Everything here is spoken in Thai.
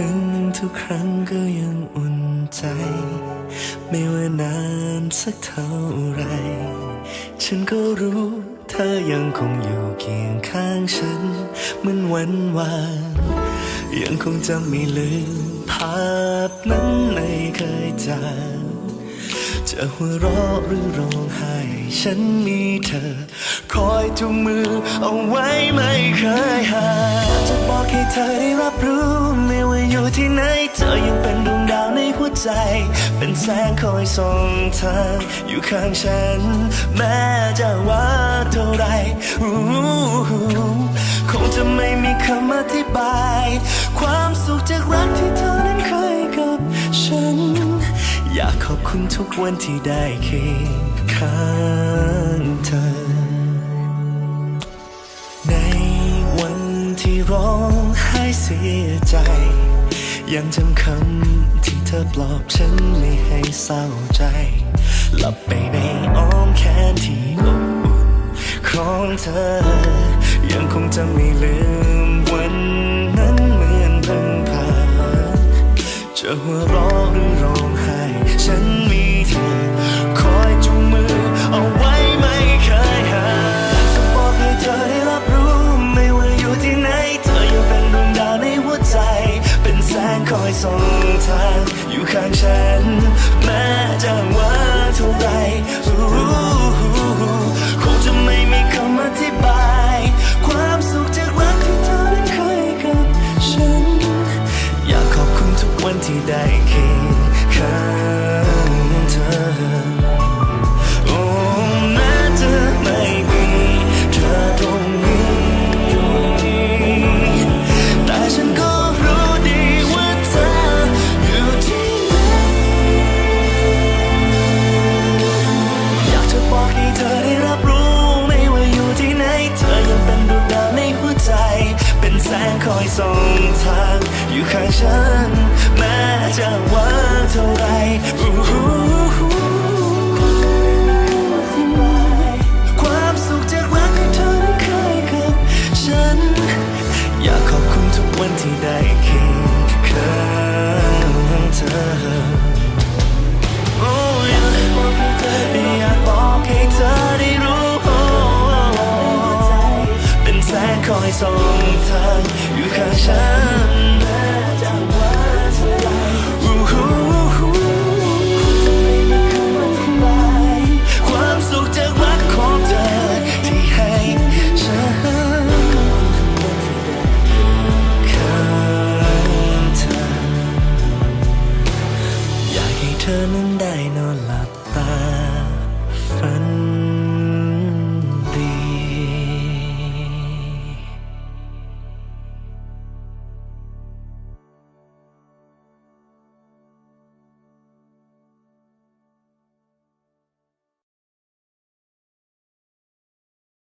ถึงทุกครั้งก็ยังอุ่นใจ ไม่ว่านานสักเท่าไร ฉันก็รู้เธอยังคงอยู่เคียงข้างฉันเหมือนวันวานยังคงจะไม่ลืมภาพนั้นไม่เคยจางจะหัวเราะหรือร้องไห้ ฉันมีเธอ คอยจุงมือเอาไว้ไม่เคยห่าง บอกให้เธอได้รับรู้ ไม่ว่าอยู่ที่ไหน เธอยังเป็นดวงดาวในหัวใจ เป็นแสงคอยส่องทางอยู่ข้างฉัน แม้จะว่าเท่าไรคงจะไม่มีคำอธิบาย ความสุขจากรักที่เธอนั้นเคยกับฉัน อยากขอบคุณทุกวันที่ได้เคียงข้าง สียใจ ยังจำคำที่เธอปลอบฉันไม่ให้เศร้าใจ หลับไปในอ้อมแขนที่อบอุ่นของเธอ ยังคงจะไม่ลืม ส่งทางอยู่ข้างฉันแม้ ฉัน แม้จะว่าเท่าไรความสุขจากรักที่เธอนั้นเคยกับฉัน อยากขอบคุณทุกวันที่ได้เคียงข้างเธอโอ้อยาก อยา